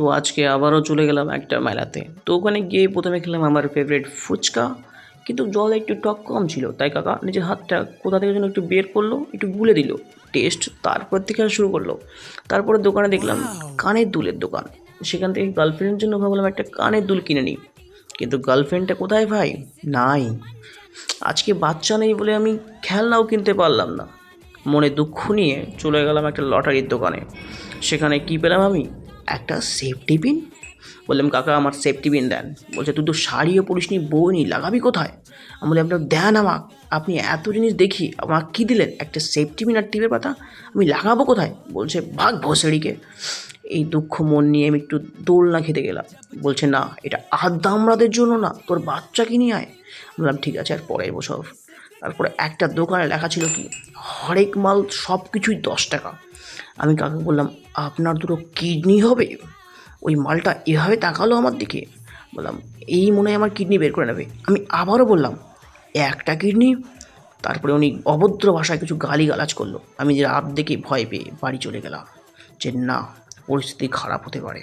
তো আজকে আবারও চলে গেলাম একটা মেলাতে। তো ওখানে গিয়ে প্রথমে খেলাম আমার ফেভারিট ফুচকা কিন্তু জল একটু টক কম ছিল। তাই কাকা নিজের হাতটা কোথা থেকে যেন একটু বের করল একটু গুলে দিল। টেস্ট তারপর থেকে শুরু করল। তারপরে দোকানে দেখলাম কানের দুলের দোকান। সেখান থেকে গার্লফ্রেন্ডের জন্য ভাবলাম একটা কানের দুল কিনে নিই। কিন্তু গার্লফ্রেন্ডটা কোথায় ভাই? নাই। আজকে বাচ্চা নেই বলে আমি খেলনাও কিনতে পারলাম না। মনে দুঃখ নিয়ে চলে গেলাম একটা লটারির দোকানে। সেখানে কি পেলাম আমি? একটা সেফটি পিন বললাম, কাকা, আমার সেফটি পিন দেন। বলছে, তুই তো শাড়িও পরিসনি বই নি লাগাবি কোথায়? আমি বলি আপনার দেন আমাক, আপনি এত জিনিস দেখি, আমাকে কী দিলেন? একটা সেফটি পিন আর টিপের পাতা? আমি লাগাবো কোথায়? বলছে, ভাগ ভোসেড়িকে। এই দুঃখ মন নিয়ে আমি একটু দোলনা খেতে গেলাম। বলছে, না, এটা আদামরাদের জন্য না, তোর বাচ্চাকে নিয়ে আয়। বললাম, ঠিক আছে, আর পরে বছর। তারপরে একটা দোকানে লেখা ছিল কি, হরেক মাল সব কিছুই দশ টাকা। আমি কাকে বললাম, আপনার দুটো কিডনি হবে? ওই মালটা এভাবে তাকালো আমার দিকে। বললাম, এই মনে হয় আমার কিডনি বের করে নেবে। আমি আবারও বললাম, একটা কিডনি? তারপরে উনি অভদ্র ভাষায় কিছু গালি গালাজ করল। আমি যে রাত দেখে ভয় পেয়ে বাড়ি চলে গেলাম যে, না, পরিস্থিতি খারাপ হতে পারে।